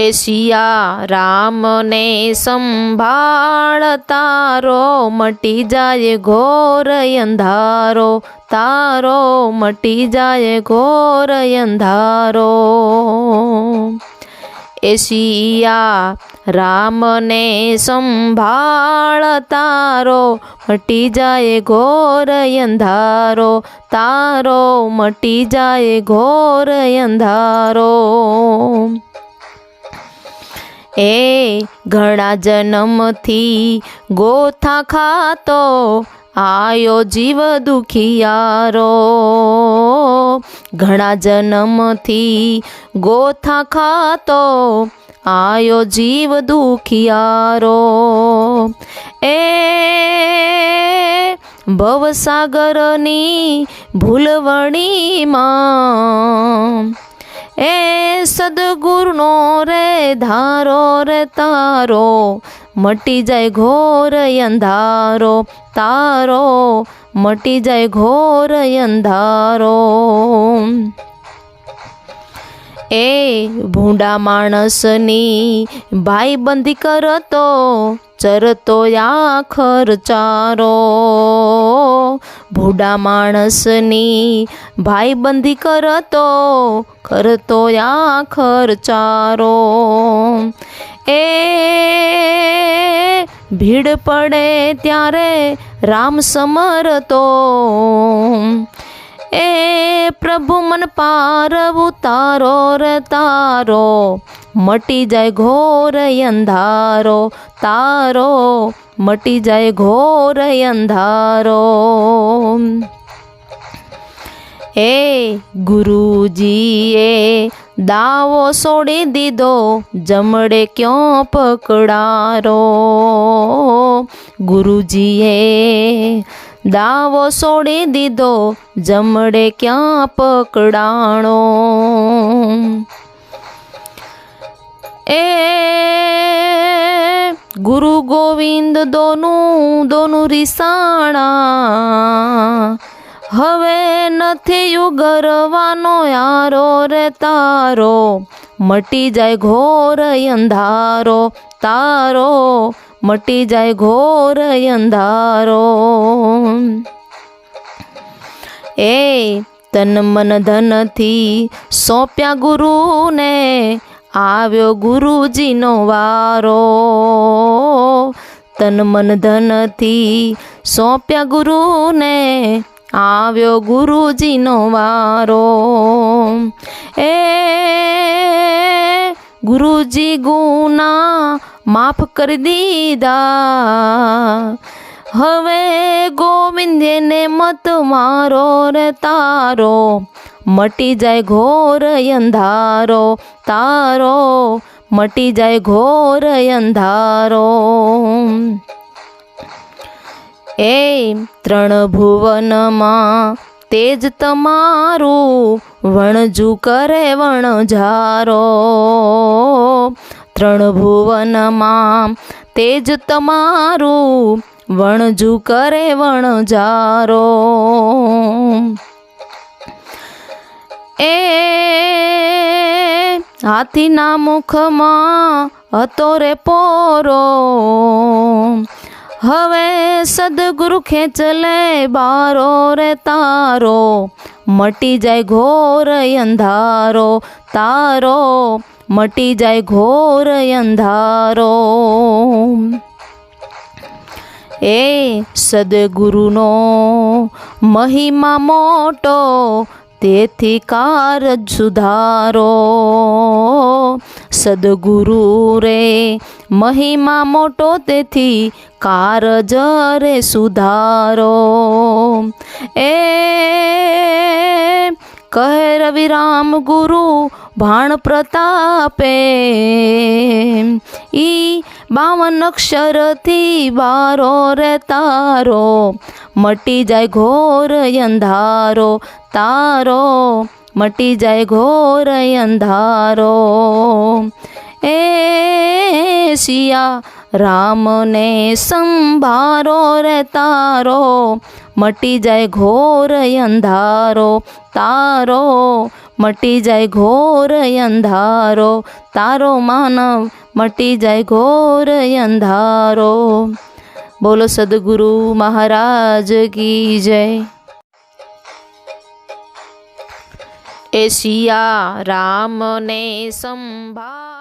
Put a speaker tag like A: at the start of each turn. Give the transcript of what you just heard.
A: એ સિયા રામને સંભાળ તારો મટી જાય ઘોર અંધારો. તારો મટી જાય ઘોર અંધારો. એ સિયા રામને સંભાળ તારો મટી જાય ઘોર અંધારો. તારો મટી જાય ઘોર અંધારો. એ ઘણા જન્મથી ગોથા ખાતો, આયો જીવ દુખિયારો. ઘણા જન્મથી ગોથા ખાતો, આયો જીવ દુખિયારો. એ ભવસાગરની ભૂલવણીમાં, એ સદગુરુનો રે, ધારો રે તારો. મટી જાય ઘોર અંધારો, તારો. મટી જાય ઘોર અંધારો. એ ભૂંડા માણસની ભાઈબંધી કરતો ચરતો આખર ચારો. ભૂડા માણસની ભાઈબંધી કરતો કરતો આખર ચારો. એ ભીડ પડે ત્યારે રામ સમરતો. એ પ્રભુ મન પાર ઉતારો રે તારો, મટી જાય ઘોર અંધારો, તારો, મટી જાય ઘોર અંધારો. એ ગુરુજીએ દાવો છોડી દીધો, જમડે ક્યો પકડારો? ગુરુજીએ દાવો છોડી દીધો, જમડે ક્યાં પકડાણો? એ ગુરુ ગોવિંદ દોનું દોનું રિસાણા. હવે નથી યુગરવાનો યારો રે તારો, મટી જાય ઘોર અંધારો તારો. મટી જાય ઘોર અંધારો. એ તન મન ધનથી સોંપ્યા ગુરુને, આવ્યો ગુરુજીનો વારો. તન મન ધનથી સોંપ્યા ગુરુને, આવ્યો ગુરુજીનો વારો. એ ગુરુજી ગુના માફ કરી દીધા. હવે ગોવિંદને મત મારો રે તારો. મટી જાય ઘોર અંધારો. તારો મટી જાય ઘોર અંધારો. એ ત્રણ ભુવનમાં તેજ તમારું વણજુ કરે વણઝારો. ત્રણ ભુવનમાં તેજ તમારું વણજુ કરે વણજારો. એ હાથીના મુખમાં હતો રે પોરો. હવે સદગુરુ ખેંચલે બારો રે તારો. મટી જાય ઘોર અંધારો, તારો મટી જાય ઘોર અંધારો. એ સદગુરુનો મહિમા મોટો, તેથી કાર સુધારો. સદગુરુ રે મહિમા મોટો, તેથી કારજ રે સુધારો. એ કહે રવિરામ ગુરુ ભાણ પ્રતાપે ઈ બાવન અક્ષરથી બારો રે તારો, મટી જાય ઘોર અંધારો, તારો, મટી જાય ઘોર અંધારો. એ સિયા રામને સંભારો રે તારો, મટી જાય ઘોર અંધારો, તારો મટી જાય ઘોર અંધારો. તારો માનવ મટી જાય ઘોર અંધારો. બોલો સદગુરુ મહારાજ કી જય. એ સિયા રામને સંભા